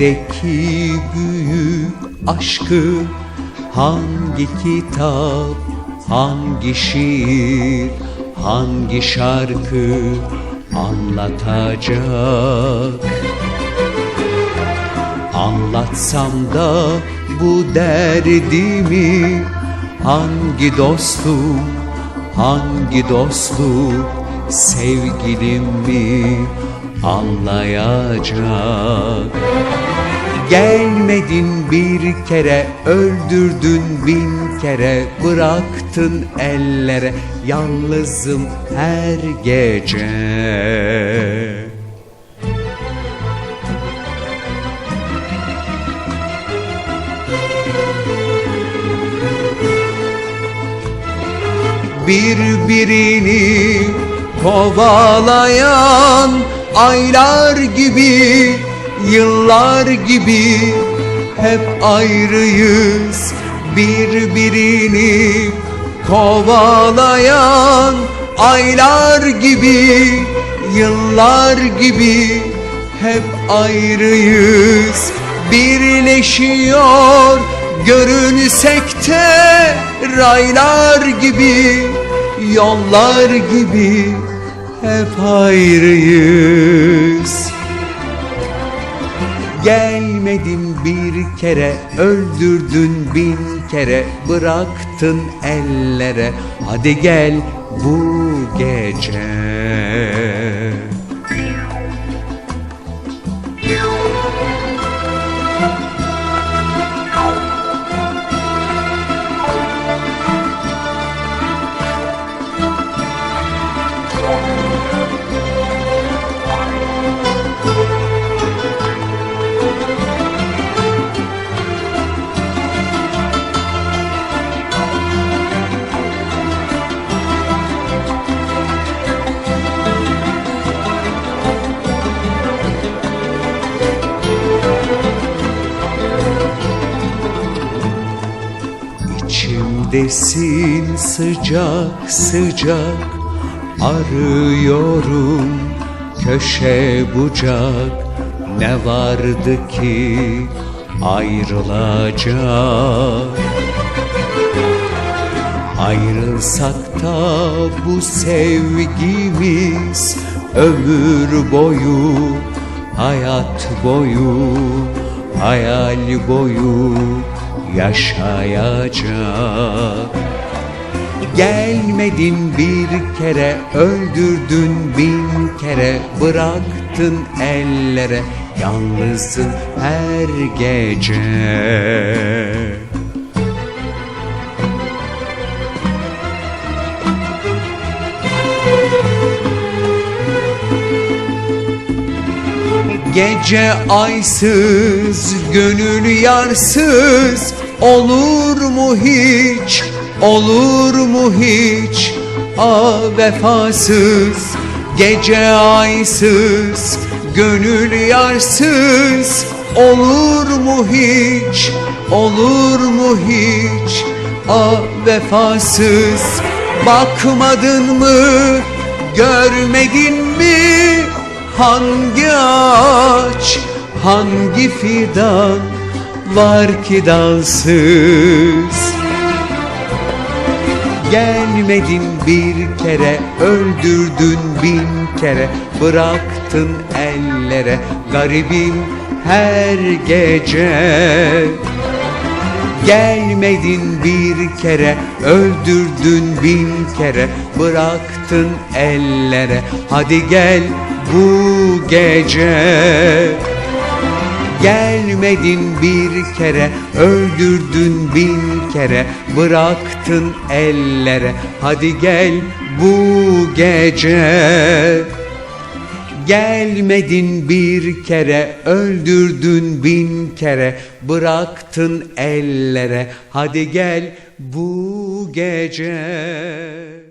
Kalbimdeki büyük aşkı hangi kitap, hangi şiir, hangi şarkı anlatacak? Anlatsam da bu derdimi hangi dostum, hangi dostluk sevgilim mi anlayacak? Gelmedin bir kere, öldürdün bin kere, bıraktın ellere, yalnızım her gece. birbirini kovalayan aylar gibi, yıllar gibi hep ayrıyız. Birbirini kovalayan aylar gibi, yıllar gibi hep ayrıyız. Birleşiyor görünsek de raylar gibi, yollar gibi hep ayrıyız. Gelmedin bir kere, öldürdün bin kere, bıraktın ellere. Hadi gel bu gece. İçimdesin sıcak sıcak arıyorum köşe bucak. Ne vardı ki ayrılacak? Ayrılsak da bu sevgimiz ömür boyu hayat boyu hayal boyu yaşayacak. Gelmedin bir kere öldürdün bin kere bıraktın ellere yalnızsın her gece Gece aysız, gönül yarsız Olur mu hiç, olur mu hiç? Ah vefasız. Gece aysız, gönül yarsız Olur mu hiç, olur mu hiç? Ah vefasız. Bakmadın mı, görmedin mi Hangi ağaç, hangi fidan var ki dalsız? Gelmedin bir kere, öldürdün bin kere, bıraktın ellere, garibim her gece. Gelmedin bir kere, öldürdün bin kere, bıraktın ellere. Hadi gel bu gece. Gelmedin bir kere, öldürdün bin kere, bıraktın ellere. Hadi gel bu gece. Gelmedin bir kere, öldürdün bin kere, bıraktın ellere. Hadi gel bu gece.